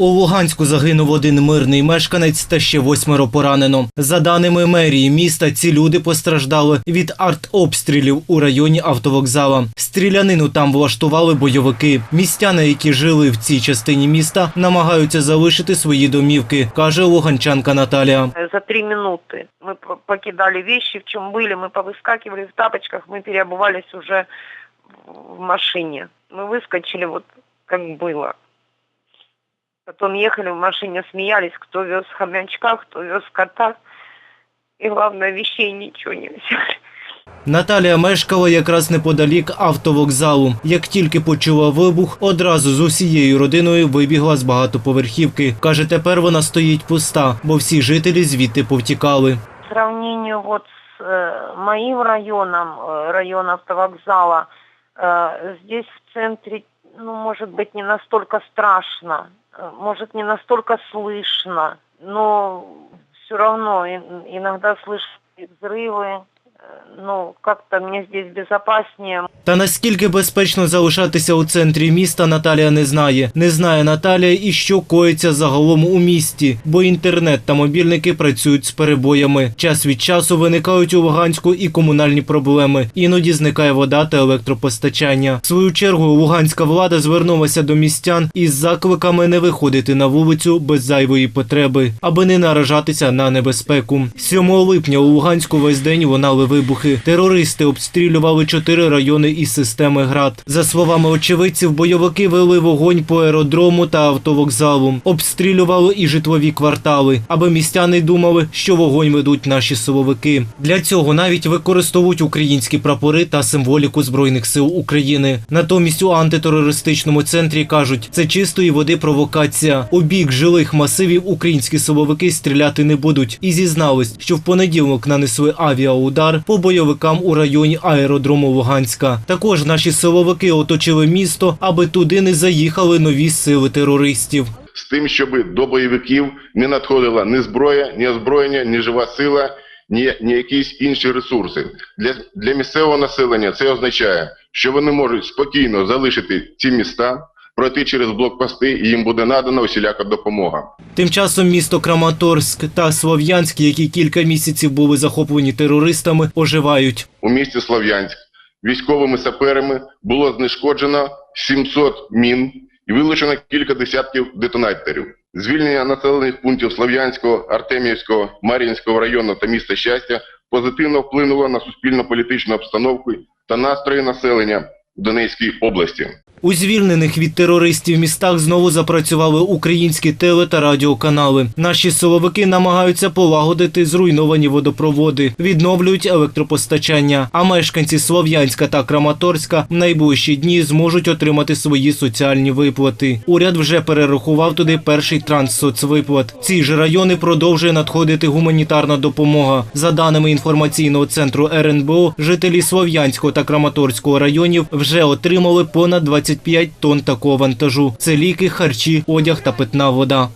У Луганську загинув один мирний мешканець та ще восьмеро поранено. За даними мерії міста, ці люди постраждали від артобстрілів у районі автовокзала. Стрілянину там влаштували бойовики. Містяни, які жили в цій частині міста, намагаються залишити свої домівки, каже луганчанка Наталія. За три минуты мы по- покидали вещи, в чем были, мы повыскакивали в тапочках, мы переобувались уже в машине. Мы выскочили вот как было. Потом ехали в машине, смеялись, кто вез хомячка, кто вез кота. И главное, вещей ничего не взяли. Наталія мешкала якраз неподалік автовокзалу. Як тільки почула вибух, одразу з усією родиною вибігла з багатоповерхівки. Каже, тепер вона стоїть пуста, бо всі жителі звідти повтікали. По сравнению вот с э, моим районом, э, район автовокзала, э, здесь в центре, ну, может быть, не настолько страшно, э, может, не настолько слышно, но все равно ин- иногда слышны взрывы, э, ну, как-то мне здесь безопаснее. Та наскільки безпечно залишатися у центрі міста, Наталія не знає. Не знає Наталія і що коїться загалом у місті, бо інтернет та мобільники працюють з перебоями. Час від часу виникають у Луганську і комунальні проблеми. Іноді зникає вода та електропостачання. В свою чергу луганська влада звернулася до містян із закликами не виходити на вулицю без зайвої потреби, аби не наражатися на небезпеку. 7 липня у Луганську весь день вона лунали вибухи. Терористи обстрілювали чотири райони із системи ГРАД. За словами очевидців, бойовики вели вогонь по аеродрому та автовокзалу. Обстрілювали і житлові квартали, аби містяни думали, що вогонь ведуть наші силовики. Для цього навіть використовують українські прапори та символіку збройних сил України. Натомість у антитерористичному центрі кажуть, це чистої води провокація. У бік жилих масивів українські силовики стріляти не будуть і зізнались, що в понеділок нанесли авіаудар по бойовикам у районі аеродрому Луганська. Також наші силовики оточили місто, аби туди не заїхали нові сили терористів. з тим, щоб до бойовиків не надходила ні зброя, ні озброєння, ні жива сила, ні, ні якісь інші ресурси. Для, для місцевого населення це означає, що вони можуть спокійно залишити ці міста, пройти через блокпости, і їм буде надана усіляка допомога. Тим часом місто Краматорськ та Слов'янськ, які кілька місяців були захоплені терористами, оживають. У місті Слов'янськ військовими саперами було знешкоджено 700 мін і вилучено кілька десятків детонаторів. Звільнення населених пунктів Слов'янського, Артемівського, Мар'їнського району та міста Щастя позитивно вплинуло на суспільно-політичну обстановку та настрої населення Донецькій області. У звільнених від терористів містах знову запрацювали українські теле та радіоканали. Наші силовики намагаються полагодити зруйновані водопроводи, відновлюють електропостачання. А мешканці Слов'янська та Краматорська в найближчі дні зможуть отримати свої соціальні виплати. Уряд вже перерахував туди перший транс соцвиплат. Ці ж райони продовжує надходити гуманітарна допомога. За даними інформаційного центру РНБО, жителі Слов'янського та Краматорського районів вже отримали понад 25 тонн такого вантажу. Це ліки, харчі, одяг та питна вода.